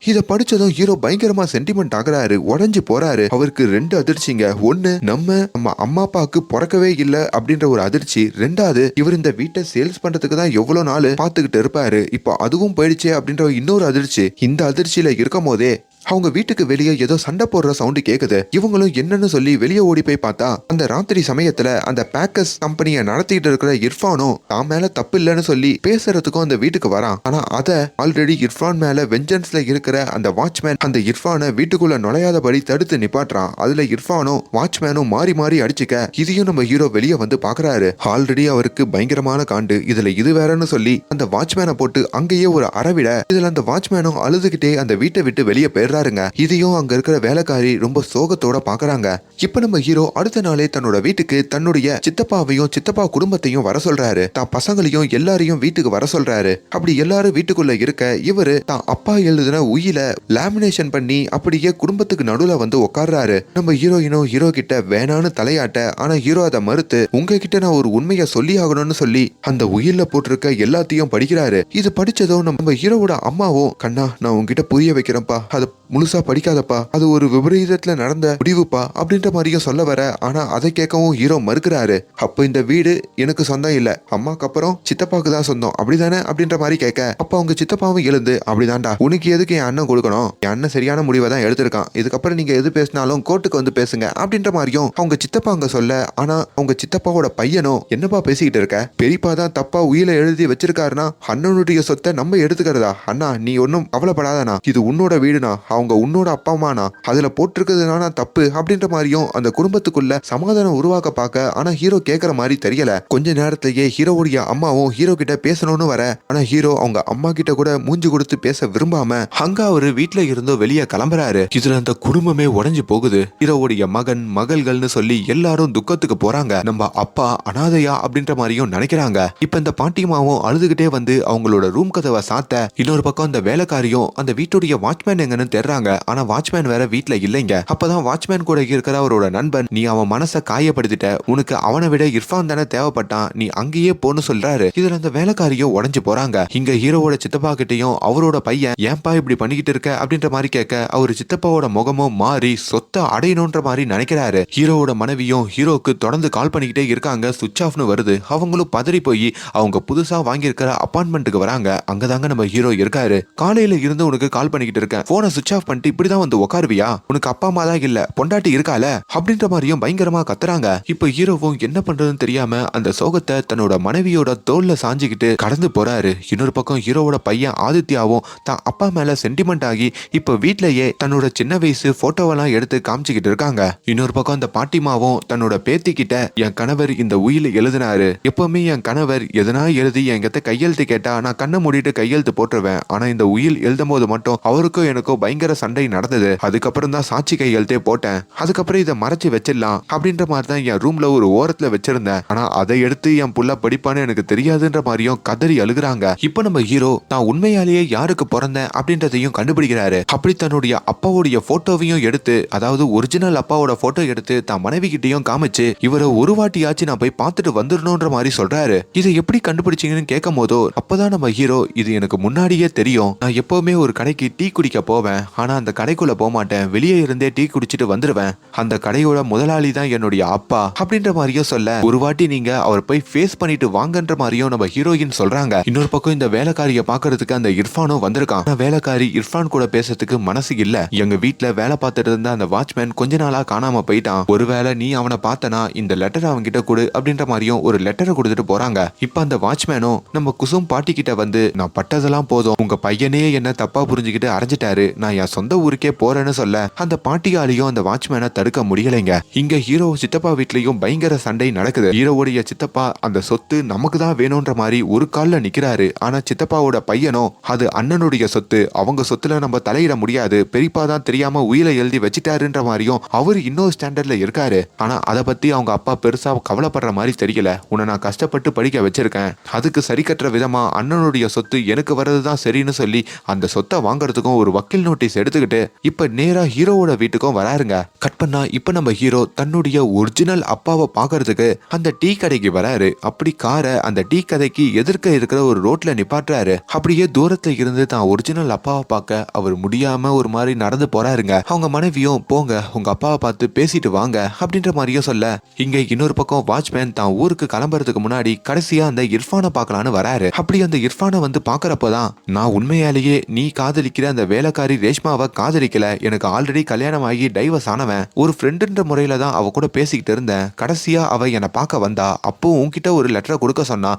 இத படிச்சதும் ஹீரோ பயங்கரமா சென்டிமெண்ட் ஆகுறாரு உடஞ்சு போறாரு. அவருக்கு ரெண்டு அதிர்ச்சிங்க. ஒண்ணு நம்ம நம்ம அம்மா அப்பாவுக்கு பிறக்கவே இல்ல அப்படின்ற ஒரு அதிர்ச்சி. ரெண்டாவது இவர் இந்த வீட்டை சேல்ஸ் பண்றதுக்கு தான் எவ்வளவு நாள் பாத்துக்கிட்டு இருப்பாரு. இப்போ அதுவும் போயிடுச்சே அப்படின்ற இன்னொரு அதிர்ச்சி. இந்த அதிர்ச்சியில இருக்கும் போதே அவங்க வீட்டுக்கு வெளியே ஏதோ சண்டை போடுற சவுண்டு கேக்குது. இவங்களும் என்னன்னு சொல்லி வெளியே ஓடி போய் பார்த்தா அந்த ராத்திரி சமயத்துல அந்த பேக்கர்ஸ் கம்பெனியை நடத்திட்டு இருக்கிற இர்ஃபானும் தான் மேல தப்பு இல்லைன்னு சொல்லி பேசுறதுக்கும் அந்த வீட்டுக்கு வரான். ஆனா அத ஆல்ரெடி இர்ஃபான் மேல வெஞ்சன்ஸ்ல இருக்கிற அந்த வாட்ச்மேன் அந்த இர்ஃபானை வீட்டுக்குள்ள நுழையாதபடி தடுத்து நிப்பாட்டுறான். அதுல இர்ஃபானும் வாட்ச்மேனும் மாறி மாறி அடிச்சுக்க இதையும் நம்ம ஹீரோ வெளியே வந்து பாக்குறாரு. ஆல்ரெடி அவருக்கு பயங்கரமான காண்டு. இதுல இது வேறன்னு சொல்லி அந்த வாட்ச்மேனை போட்டு அங்கேயே ஒரு அறவிட இதுல அந்த வாட்ச்மேனும் அழுதுகிட்டே அந்த வீட்டை விட்டு வெளியே போயிடுறாருங்க இதையும் அங்க இருக்கிற வேலைக்காரி ரொம்ப சோகத்தோட பாக்குறாங்க. இப்ப நம்ம ஹீரோ அடுத்த நாளே தன்னோட வீட்டுக்கு தன்னுடைய சித்தப்பாவையும் சித்தப்பா குடும்பத்தையும் வர சொல்றாரு. தான் பசங்களையும் எல்லாரையும் வீட்டுக்கு வர சொல்றாரு. அப்படி எல்லாரும் வீட்டுக்குள்ள இருக்க இவரு தான் அப்பா எழுதின உயில லேமினேஷன் பண்ணி அப்படியே குடும்பத்துக்கு நடுவுல வந்து உட்கார்றாரு நம்ம ஹீரோயினும் ஹீரோ கிட்ட வேணான்னு தலையாட்ட ஆனா ஹீரோ அதை மறுத்து உங்ககிட்ட நான் ஒரு உண்மையை சொல்லி ஆகணும்னு சொல்லி அந்த உயில்ல போட்டிருக்க எல்லாத்தையும் படிக்கிறாரு. இது படிச்சதும் நம்ம ஹீரோவோட அம்மாவும் கண்ணா நான் உங்ககிட்ட புரிய வைக்கிறேன்ப்பா. அதை முழுசா படிக்காதப்பா அது ஒரு விபரீதத்துல நடந்த முடிவுப்பா அப்படின்ற மாதிரியும் சொல்ல வர. ஆனா அதை கேட்கவும் ஹீரோ மறுக்கிறாரு. அப்ப இந்த வீடு எனக்கு சொந்தம் இல்ல. அம்மாக்கு அப்புறம் சித்தப்பாக்கு தான் சொந்தம். அப்படிதானே? அப்படின்ற மாதிரி கேட்க அப்ப அவங்க சித்தப்பாவும் எழுந்து அப்படிதான்டா உனக்கு எதுக்கு என் அண்ணன் கொடுக்கணும்? என் அண்ணன் சரியான முடிவை தான் எடுத்திருக்கான். இதுக்கப்புறம் நீங்க எது பேசினாலும் கோர்ட்டுக்கு வந்து பேசுங்க அப்படின்ற மாதிரியும் அவங்க சித்தப்பா அங்க சொல்ல ஆனா அவங்க சித்தப்பாவோட பையனும் என்னப்பா பேசிக்கிட்டு இருக்க? பெரியப்பா தான் தப்பா உயில எழுதி வச்சிருக்காருன்னா அண்ணனுடைய சொத்தை நம்ம எடுத்துக்கிறதா? அண்ணா நீ ஒன்றும் கவலைப்படாதண்ணா. இது உன்னோட வீடுனா அவங்க உன்னோட அப்பா அம்மானா அதுல போட்டிருக்கிறதுனா தப்பு அப்படின்ற மாதிரியும் அந்த குடும்பத்துக்குள்ள சமாதானம் உருவாக்க பார்க்க ஆனா ஹீரோ கேட்குற மாதிரி தெரியல. கொஞ்ச நேரத்திலேயே ஹீரோவுடைய அம்மாவும் ஹீரோ கிட்ட பேசணும்னு வர. ஆனா ஹீரோ அவங்க அம்மா கிட்ட கூட மூஞ்சி கொடுத்து பேச விரும்பாம அங்க அவரு வீட்டில் இருந்தோ வெளியே கிளம்புறாரு. இதுல அந்த குடும்பமே உடஞ்சு போகுது. ஹீரோவுடைய மகன் மகள்கள்னு சொல்லி எல்லாரும் துக்கத்துக்கு போறாங்க. நம்ம அப்பா அனாதையா அப்படின்ற மாதிரியும் நினைக்கிறாங்க. இப்ப இந்த பாட்டியம்மாவும் அழுதுகிட்டே வந்து அவங்களோட ரூம் கதவை சாத்த இன்னொரு பக்கம் அந்த வேலைக்காரியும் அந்த வீட்டுடைய வாட்ச்மேன் எங்கன்னு வர்றாங்க ஆனா வாட்ச்மேன் வேற வீட்டுல இல்லைங்க. அப்பதான் வாட்ச்மேன் கூட இருக்கிற அவரோட நண்பன் நீ அவன் மனசை காயப்படுத்திட்ட. உனக்கு அவனை விட இர்ஃபான் தானே தேவைப்பட்டான். நீ அங்கேயே போன்னு சொல்றாரு. இதுல அந்த வேலைக்காரியோ உடஞ்சு போறாங்க. இங்க ஹீரோவோட சித்தப்பா கிட்டயும் அவரோட பையன் ஏன்பா இப்படி பண்ணிக்கிட்டு இருக்க? அப்படின்ற மாதிரி கேட்க அவர் சித்தப்பாவோட முகமும் மாறி சொத்தை அடையணும்ன்ற மாதிரி நினைக்கிறாரு. ஹீரோவோட மனைவியும் ஹீரோக்கு தொடர்ந்து கால் பண்ணிக்கிட்டே இருக்காங்க. சுவிச் ஆஃப்னு வருது. அவங்களும் பதறி போய் அவங்க புதுசா வாங்கியிருக்கிற அப்பார்ட்மெண்ட்டுக்கு வராங்க. அங்கதாங்க நம்ம ஹீரோ இருக்காரு. காலையில இருந்து உனக்கு கால் பண்ணிக்கிட்டு இருக்கேன். போனை சுவிச் ஆஃப் பண்ணிட்டு இப்படிதான் வந்து உட்காருவியா உனக்கு அப்பா அம்மா தான் இல்ல பொண்டாட்டி இருக்கால? அப்படின்ற மாதிரியும் பயங்கரமா கத்துறாங்க. இப்ப ஹீரோவும் என்ன பண்றதுன்னு தெரியாம அந்த சோகத்தை தன்னோட மனைவியோட தோல்ல சாஞ்சிக்கிட்டு கடந்து போறாரு. இன்னொரு பக்கம் ஹீரோவோட பையன் ஆதித்யாவும் தான் அப்பா மேல சென்டிமெண்ட் ஆகி இப்ப வீட்லயே தன்னோட சின்ன வயசு போட்டோவெல்லாம் எடுத்து காமிச்சுக்கிட்டு இருக்காங்க. இன்னொரு பக்கம் அந்த பாட்டிமாவும் தன்னோட பேத்தி கிட்ட என் கணவர் இந்த உயில எழுதினாரு. எப்பவுமே என் கணவர் எதனா எழுதி என்கிட்ட கையெழுத்து கேட்டா நான் கண்ணை மூடிட்டு கையெழுத்து போட்டுருவேன். ஆனா இந்த உயில் எழுதும் போது மட்டும் அவருக்கும் எனக்கும் பயங்கர சண்டை நடந்தது. அதுக்கப்புறம் தான் சாட்சி கையெழுத்தே போட்டேன். அதுக்கப்புறம் இதை மறைச்சு வச்சிடலாம் அப்படின்ற மாதிரி தான் என் ரூம்ல ஒரு ஓரத்துல வச்சிருந்தேன். ஆனா அதை எடுத்து என் புள்ள படிப்பான்னு எனக்கு தெரியாதுன்ற மாதிரியும் கதறி அழுகுறாங்க. இப்போ நம்ம ஹீரோ நான் உண்மையாலேயே யாருக்கு பிறந்தேன்? அப்படின்றதையும் கண்டுபிடிக்கிறாரு. அப்படி தன்னுடைய அப்பாவுடைய போட்டோவையும் எடுத்து அதாவது ஒரிஜினல் அப்பாவோட போட்டோ எடுத்து தான் மனைவி கிட்டையும் காமிச்சு இவரை ஒரு வாட்டியாச்சும் நான் போய் பார்த்துட்டு வந்துடணும்ன்ற மாதிரி சொல்றாரு. இதை எப்படி கண்டுபிடிச்சீங்கன்னு கேட்கும் போதோ அப்பதான் நம்ம ஹீரோ இது எனக்கு முன்னாடியே தெரியும். நான் எப்பவுமே ஒரு கடைக்கு டீ குடிக்க போவேன். ஆனால் அந்த கடைக்குள்ளே போக மாட்டேன் வெளியே இருந்தே டீ குடிச்சிட்டு வந்துடுவேன் அந்த கடையோட முதலாளி தான் என்னுடைய அப்பா. அப்படின்ற மாதிரியும் சொல்ல ஒரு வாட்டி நீங்க அவர் போய் ஃபேஸ் பண்ணிட்டு வாங்கன்ற மாதிரியும் நம்ம ஹீரோயின் சொல்றாங்க. இன்னொரு பக்கம் இந்த வேலைக்காரிய பாக்குறதுக்கு அந்த இர்ஃபானும் வந்திருக்கான். வேலைக்காரி இர்ஃபான் கூட பேசுறதுக்கு மனசு இல்ல. எங்க வீட்டுல வேலை பார்த்துட்டு இருந்த அந்த வாட்ச்மேன் கொஞ்ச நாளா காணாம போயிட்டான். ஒருவேளை நீ அவனை பார்த்தனா இந்த லெட்டர் அவன் கிட்ட கொடு அப்படின்ற மாதிரியும் ஒரு லெட்டரை கொடுத்துட்டு போறாங்க. இப்ப அந்த வாட்ச்மேனும் நம்ம குசும் பாட்டி கிட்ட வந்து நான் பட்டதெல்லாம் போதும். உங்க பையனே என்ன தப்பா புரிஞ்சுக்கிட்டு அரைஞ்சிட்டாரு நான் சொந்த ஊருக்கே போறேன்னு சொல்ல அந்த பாட்டியாலையும் அந்த வாட்ச்மேனை தடுக்க முடியலைங்க. இங்க ஹீரோ சித்தப்பா வீட்லயும் பயங்கர சண்டை நடக்குது. ஹீரோவுடைய சித்தப்பா அந்த சொத்து நமக்கு தான் வேணும்ன்ற மாதிரி ஒரு கால்ல நிக்கிறாரு. ஆனா சித்தப்பாவோட பையனோ அது அண்ணனுடைய சொத்து. அவங்க சொத்துல நம்ம தலையிட முடியாது. பெரியப்பா தான் தெரியாம உயிரை எழுதி வச்சிட்டாருன்ற மாதிரியும் அவர் இன்னொரு ஸ்டாண்டர்ட்ல இருக்காரு. ஆனா அதை பத்தி அவங்க அப்பா பெருசா கவலைப்படுற மாதிரி தெரியல. உன்னை நான் கஷ்டப்பட்டு படிக்க வச்சிருக்கேன். அதுக்கு சரி கட்டுற விதமா அண்ணனுடைய சொத்து எனக்கு வர்றதுதான் சரின்னு சொல்லி அந்த சொத்தை வாங்குறதுக்கும் ஒரு வக்கீல் நோட்டீஸ் எடுத்துக்கிட்டு இப்ப நேரா ஹீரோவோட வீட்டுக்கும் வராருங்க. கட் பண்ணா இப்ப நம்ம ஹீரோ தன்னுடைய ஒரிஜினல் அப்பாவை பார்க்கறதுக்கு அந்த டீ கடைக்கு வராரு. அப்படி காரை அந்த டீ கடைக்கு எதிர்க்க இருக்கிற ஒரு ரோட்ல நிப்பாட்டுறாரு. அப்படியே தூரத்துல இருந்து தான் ஒரிஜினல் அப்பாவை பார்க்க அவர் முடியாம ஒரு மாதிரி நடந்து போறாருங்க. அவங்க மனைவியும் போங்க உங்க அப்பாவை பார்த்து பேசிட்டு வாங்க அப்படின்ற மாதிரியும் சொல்ல இங்க இன்னொரு பக்கம் வாட்ச்மேன் தான் ஊருக்கு கிளம்புறதுக்கு முன்னாடி கடைசியா அந்த இர்ஃபானை பார்க்கலான்னு வராரு. அப்படி அந்த இர்ஃபானை வந்து பாக்குறப்பதான் நான் உண்மையாலேயே நீ காதலிக்கிற அந்த வேலைக்காரி கரிஷ்மாவை காதலிக்கல. எனக்கு ஆல்ரெடி கல்யாணம் ஆகி டைவர்ஸ் ஆனவன். ஒரு ஃப்ரெண்டுன்ற முறையில தான் அவ கூட பேசிக்கிட்டு இருந்தேன். கடைசியா அவ என்னை பார்க்க வந்தா. அப்போ உன்கிட்ட ஒரு லெட்டரை கொடுக்க சொன்னா.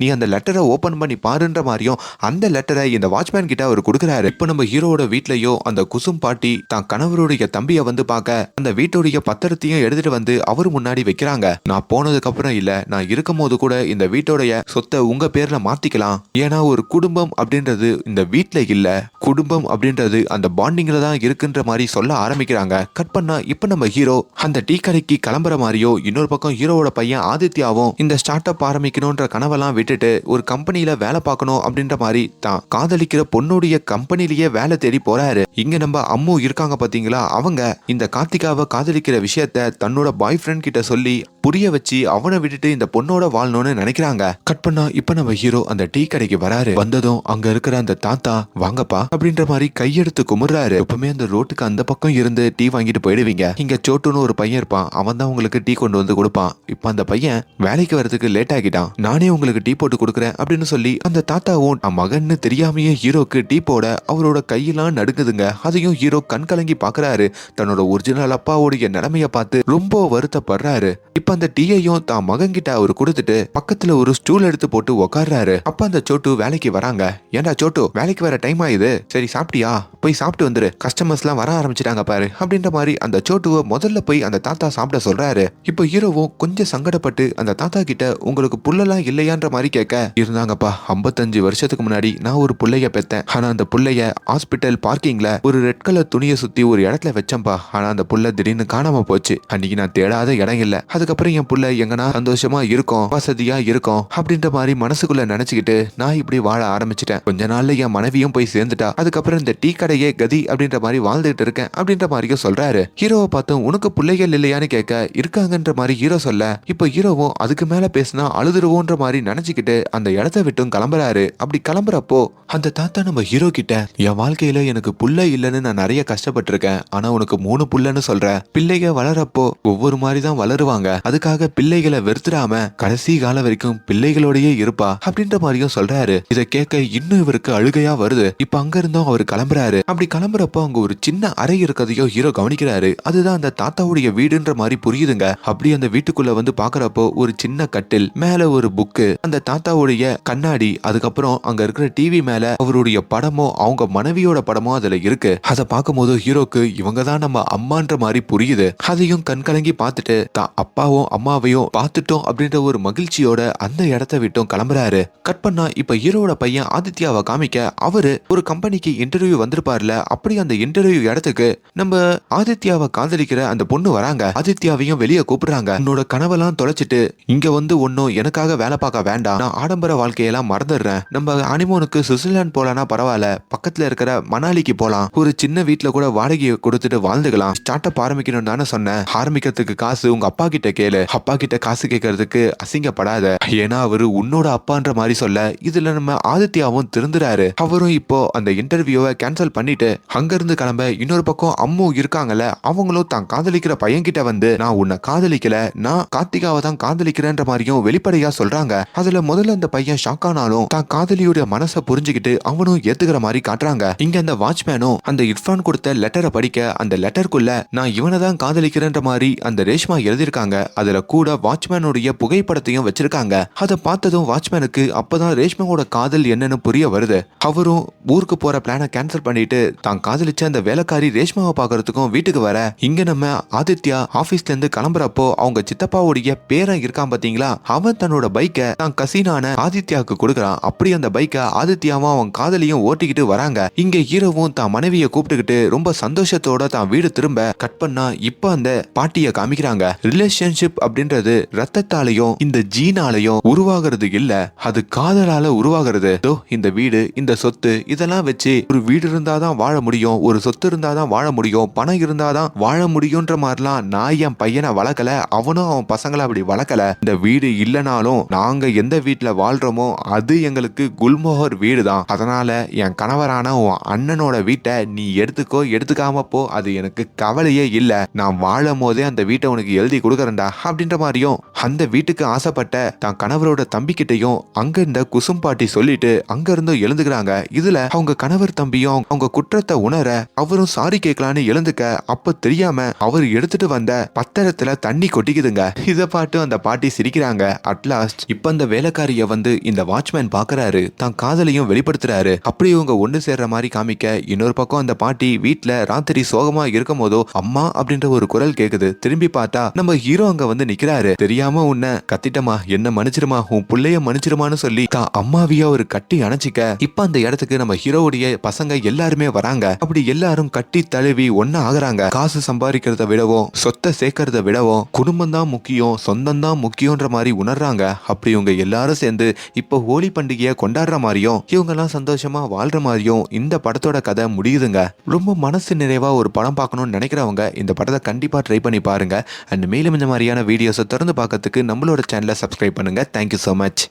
நீ அந்த லெட்டரை ஓப்பன் பண்ணி பாருன்ற மாதிரியும் அந்த லெட்டரை இந்த வாட்ச்மேன் கிட்ட அவர் கொடுக்குறாரு. இப்போ நம்ம ஹீரோவோட வீட்லயோ அந்த குசும் பாட்டி தான் கணவருடைய தம்பியை வந்து பார்க்க அந்த வீட்டுடைய பத்திரத்தையும் எடுத்துட்டு வந்து அவர் முன்னாடி வைக்கிறாங்க. நான் போனதுக்கு அப்புறம் இல்ல நான் இருக்கும் போது கூட இந்த வீட்டோடைய சொத்தை உங்க பேர்ல மாத்திக்கலாம். ஏன்னா ஒரு குடும்பம் அப்படின்றது இந்த வீட்டுல இல்ல குடும்பம் அப்படின்றது அந்த பாண்டிங்ல தான் இருக்குன்ற மாதிரி சொல்ல ஆரம்பிக்கிறாங்க. கட் பண்ணா இப்போ நம்ம ஹீரோ அந்த டீ கடைக்கு கிளம்புற மாதிரியோ இன்னொரு பக்கம் ஹீரோவோட பையன் ஆதித்யாவும் இந்த ஸ்டார்ட் அப் ஆரம்பிக்கணும்ன்ற கனவெல்லாம் விட்டுட்டு ஒரு கம்பெனில வேலை பார்க்கணும் அப்படின்ற மாதிரி தான் காதலிக்கிற பொண்ணுடைய கம்பெனிலேயே வேலை தேடி போறாரு. இங்க நம்ம அம்மு இருக்காங்க பாத்தீங்களா? அவங்க இந்த கார்த்திகாவை காதலிக்கிற விஷயத்த தன்னோட பாய் ஃப்ரெண்ட் கிட்ட சொல்லி புரிய வச்சு அவனை விட்டுட்டு இந்த பொண்ணோட வாழணும்னு நினைக்கிறாங்க. கட் பண்ணா இப்ப நம்ம ஹீரோ அந்த டீ கடைக்கு வராரு. வந்ததும் அங்க இருக்கிற அந்த தாத்தா வாங்கப்பா அப்படின்ற மாதிரி கையெடுத்து குமுறாரு. எப்பவுமே அந்த ரோட்டுக்கு அந்த பக்கம் இருந்து டீ வாங்கிட்டு போயிடுவீங்க. இங்க சோட்டுன்னு ஒரு பையன் இருப்பான். அவன் தான் உங்களுக்கு டீ கொண்டு வந்து கொடுப்பான். இப்ப அந்த பையன் வேலைக்கு வரதுக்கு லேட் ஆகிட்டான். நானே உங்களுக்கு டீ போட்டு கொடுக்குறேன் அப்படின்னு சொல்லி அந்த தாத்தாவும் நான் மகன்னு தெரியாமையே ஹீரோக்கு டீ போட அவரோட கையெல்லாம் நடுங்குதுங்க. அதையும் ஹீரோ கண் கலங்கி பாக்குறாரு. தன்னோட ஒரிஜினல் அப்பாவுடைய நிலைமைய பார்த்து ரொம்ப வருத்தப்படுறாரு. இப்ப அந்த டீயையும் தான் மகன் கிட்ட அவர் கொடுத்துட்டு பக்கத்துல ஒரு ஸ்டூல் எடுத்து போட்டு உக்காடுறாரு அப்ப அந்த சோட்டு வேலைக்கு வராங்க. ஏன்டா சோட்டு வேலைக்கு வர டைம் ஆயுது சரி சாப்பிட்டியா? போய் சாப்பிட்டு வந்துரு. கஸ்டமர்ஸ் எல்லாம் வர ஆரம்பிச்சிட்டாங்க பாரு. அப்படின்ற மாதிரி அந்த சோட்டுவை முதல்ல போய் அந்த தாத்தா சாப்பிட சொல்றாரு. இப்போ ஹீரோவும் கொஞ்சம் சங்கடப்பட்டு அந்த தாத்தா கிட்ட உங்களுக்கு புள்ளெல்லாம் இல்லையான்ற மாதிரி கேட்க. இருந்தாங்கப்பா 55 வருஷத்துக்கு முன்னாடி நான் ஒரு புள்ளைய பெத்தேன். ஆனா அந்த புள்ளைய ஹாஸ்பிட்டல் பார்க்கிங்ல ஒரு ரெட் கலர் துணியை சுத்தி ஒரு இடத்துல வச்சேன்பா ஆனா அந்த புள்ள திடீர்னு காணாம போச்சு. அன்னைக்கு நான் தேடாத இடம் இல்ல. அதுக்கப்புறம் அப்புறம் என் புள்ள எங்கன்னா சந்தோஷமா இருக்கும் வசதியா இருக்கும் அப்படின்ற மாதிரி மனசுக்குள்ள நினைச்சுக்கிட்டு நான் இப்படி வாழ ஆரம்பிச்சிட்டேன். கொஞ்ச நாள்ல என் மனைவியும் போய் சேர்ந்துட்டா அதுக்கப்புறம் இந்த டீ கடையே கதி அப்படின்ற மாதிரி வாழ்ந்துட்டு இருக்கேன் அப்படின்ற மாதிரியும் சொல்றாரு. ஹீரோவை பார்த்தும் உனக்கு பிள்ளைகள் இல்லையான்னு கேட்க இருக்காங்கன்ற மாதிரி ஹீரோ சொல்ல இப்போ ஹீரோவும் அதுக்கு மேல பேசினா அழுதுருவோன்ற மாதிரி நினைச்சுக்கிட்டு அந்த இடத்த விட்டும் கிளம்புறாரு. அப்படி கிளம்புறப்போ அந்த தாத்தா நம்ம ஹீரோ கிட்ட என் வாழ்க்கையில எனக்கு புள்ள இல்லைன்னு நான் நிறைய கஷ்டப்பட்டிருக்கேன். ஆனா உனக்கு மூணு புள்ளன்னு சொல்ற. பிள்ளைங்க வளரப்போ ஒவ்வொரு மாதிரி தான் வளருவாங்க. அதுக்காக பிள்ளைகளை வெறுத்துடாம கடைசி காலம் வரைக்கும் பிள்ளைகளோடயே இருப்பா அப்படின்ற மாதிரியும் சொல்றாரு. இதை கேட்க இன்னும் இவருக்கு அழுகையா வருது. இப்ப அங்க இருந்தும் அவர் கிளம்புறாரு. அப்படி கிளம்புறப்போ அங்க ஒரு சின்ன அறை இருக்கதையோ ஹீரோ கவனிக்கிறாரு. அதுதான் அந்த தாத்தாவுடைய வீடுன்ற மாதிரி புரியுதுங்க. அப்படி அந்த வீட்டுக்குள்ள வந்து பாக்குறப்போ ஒரு சின்ன கட்டில் மேல ஒரு புக்கு அந்த தாத்தாவுடைய கண்ணாடி அதுக்கப்புறம் அங்க இருக்கிற டிவி மேல அவருடைய படமோ அவங்க மனைவியோட படமோ அதுல இருக்கு. அதை பார்க்கும்போது ஹீரோக்கு இவங்க தான் நம்ம அம்மான்ற மாதிரி புரியுது. அதையும் கண்கலங்கி பார்த்துட்டு தான் அப்பாவும் அம்மாவையும் பார்த்துட்டோம் அப்படின்ற ஒரு மகிழ்ச்சியோட அந்த இடத்த விட்டும் கிளம்புறாரு. கட் பண்ணா இப்ப ஹீரோட பையன் ஆதித்யாவை காமிக்க அவரு ஒரு கம்பெனிக்கு இன்டர்வியூ வந்திருப்பார்ல அப்படி அந்த இன்டர்வியூ இடத்துக்கு நம்ம ஆதித்யாவை காதலிக்கிற அந்த பொண்ணு வராங்க. ஆதித்யாவையும் வெளியே கூப்பிடுறாங்க. உன்னோட கனவெல்லாம் தொலைச்சிட்டு இங்க வந்து ஒன்னும் எனக்காக வேலை பார்க்க வேண்டாம். நான் ஆடம்பர வாழ்க்கையெல்லாம் மறந்துடுறேன். நம்ம அனிமோனுக்கு சுவிட்சர்லாந்து போலானா பரவாயில்ல. பக்கத்துல இருக்கிற மணாலிக்கு போலாம். ஒரு சின்ன வீட்டுல கூட வாடகையை கொடுத்துட்டு வாழ்ந்துக்கலாம். ஸ்டார்ட் அப் ஆரம்பிக்கணும் தானே சொன்னேன். ஆரம்பிக்கிறதுக்கு காசு உங்க அப்பா கிட்ட கேளு. அப்பா கிட்ட காசு கேட்கறதுக்கு அசிங்கப்படாத. ஏன்னா அவரு உன்னோட அப்பான்ற மாதிரி சொல்ல இதுல நம்ம ஆதித்யாவும் திருந்துறாரு. அவரும் இப்போ அந்த இன்டர்வியூவை கேன்சல் பண்ணிட்டு அங்கிருந்து கிளம்ப இன்னொரு பக்கம் அம்மு இருக்காங்கல்ல அவங்களும் தான் காதலிக்கிற பையன் கிட்ட வந்து நான் உன்னை காதலிக்கல நான் கார்த்திகாவை தான் காதலிக்கிறேன்ற மாதிரியும் வெளிப்படையா சொல்றாங்க. அதுல முதல்ல அந்த பையன் ஷாக் ஆனாலும் தான் காதலியோட மனசை புரிஞ்சுக்கிட்டு அவனும் ஏத்துக்கிற மாதிரி காட்டுறாங்க. இங்க அந்த வாட்ச்மேனும் அந்த இர்ஃபான் கொடுத்த லெட்டரை படிக்க அந்த லெட்டருக்குள்ள நான் இவனை தான் காதலிக்கிறேன்ற மாதிரி அந்த ரேஷ்மா எழுதியிருக்காங்க. அதுல கூட வாட்ச்மேனுடைய புகைப்படத்தையும் வச்சிருக்காங்க. அதை பார்த்ததும் வாட்ச்மேனுக்கு அப்பதான் ரேஷ்மாவோட காதல் என்னன்னு புரிய வருது. அவரும் ஊருக்கு போற பிளானை கேன்சல் பண்ணிட்டு தான் காதலிச்ச அந்த வேலைக்காரி ரேஷ்மாவை பார்க்கறதுக்கும் வீட்டுக்கு வர. இங்க நம்ம ஆதித்யா ஆபீஸ்ல இருந்து கிளம்புறப்போ அவங்க சித்தப்பாவுடைய பேரன் இருக்கான் பாத்தீங்களா? அவன் தன்னோட பைக்கை தான் கசீனான ஆதித்யாவுக்கு கொடுக்குறான். அப்படி அந்த பைக்கை ஆதித்யாவும் அவன் காதலியும் ஓட்டிக்கிட்டு வராங்க. இங்க ஹீரோவும் தான் மனைவியை கூப்பிட்டுக்கிட்டு ரொம்ப சந்தோஷத்தோட தான் வீடு திரும்ப கட் பண்ணா இப்ப அந்த பாட்டிய காமிக்கிறாங்க. ரிலேஷன்ஷிப் அப்படின்றது ரத்தத்தாலையும் இந்த ஜீனாலையும் உருவாகிறது இல்ல. அது காதலால உருவாகிறது. தோ இந்த வீடு இந்த சொத்து இதெல்லாம் வச்சு ஒரு வீடு இருந்தாதான் வாழ முடியும் ஒரு சொத்து இருந்தாதான் வாழ முடியும் பணம் இருந்தாதான் வாழ முடியும்ன்ற மாதிரிலாம் நான் என் பையனை வளர்க்கல அவனும் அவன் பசங்களை அப்படி வளர்க்கல. இந்த வீடு இல்லைனாலும் நாங்க எந்த வீட்டுல வாழ்றோமோ அது எங்களுக்கு குல்மோகர் வீடு தான். அதனால என் கணவரான உன் அண்ணனோட வீட்டை நீ எடுத்துக்கோ எடுத்துக்காம போ அது எனக்கு கவலையே இல்ல. நான் வாழும் போதே அந்த வீட்டை உனக்கு எழுதி கொடுக்கறேன்டா. அப்படின்ற மாதிரியும் அந்த வீட்டுக்கு ஆசைப்பட்ட தான் கணவரோட தம்பிக்கிட்டையும் அங்க இருந்த குசும் பாட்டி சொல்லிட்டு அங்க இருந்தும் எழுந்துக்கிறாங்க. இதுல அவங்க கணவர் தம்பியும் அவங்க குற்றத்தை உணர அவரும் சாரி கேட்கலான்னு எழுந்துக்க அப்ப தெரியாம அவர் எடுத்துட்டு வந்த பத்திரத்துல தண்ணி கொட்டிக்குதுங்க. இத பாட்டு அந்த பாட்டி சிரிக்கிறாங்க. அட்லாஸ்ட் இப்ப அந்த வேலைக்காரிய வந்து இந்த வாட்ச்மேன் பாக்குறாரு. தான் காதலையும் வெளிப்படுத்துறாரு. அப்படி இவங்க ஒண்ணு சேர்ற மாதிரி காமிக்க இன்னொரு பக்கம் அந்த பாட்டி வீட்டுல ராத்திரி சோகமா இருக்கும் போதோ அம்மா அப்படின்ற ஒரு குரல் கேக்குது. திரும்பி பார்த்தா நம்ம ஹீரோ அங்க வந்து நிக்கிறாரு. தெரியாம உன்னை கத்திட்டமா என்ன மன்னிச்சிருமா உன் புள்ளைய மன்னிச்சிருமான்னு சொல்லி தான் அம்மாவியா ஒரு கட்டி அணைச்சிக்க இப்ப அந்த இடத்துக்கு நம்ம ஹீரோவுடைய பசங்க எல்லாருமே வராங்க. அப்படி எல்லாரும் கட்டி தழுவி ஒன்னா ஆகுறாங்க. காசு சம்பாதிக்கிறத விடவும் சொத்தை சேர்க்கறத விடவும் குடும்பம் தான் முக்கியம் சொந்தம் தான் முக்கியம்ன்ற மாதிரி உணர்றாங்க. அப்படி இவங்க எல்லாரும் சேர்ந்து இப்போ ஹோலி பண்டிகையை கொண்டாடுற மாதிரியும் இவங்க எல்லாம் சந்தோஷமா வாழ்ற மாதிரியும் இந்த படத்தோட கதை முடியுதுங்க. ரொம்ப மனசு நிறைவா ஒரு படம் பார்க்கணும்னு நினைக்கிறவங்க இந்த படத்தை கண்டிப்பா ட்ரை பண்ணி பாருங்க. அண்ட் மேலும் இந்த மாதிரியான வீடியோஸை திறந்து பார்க்கறதுக்கு நம்மளோட சேனலை சப்ஸ்கிரைப் பண்ணுங்கள் தேங்க்யூ ஸோ மச்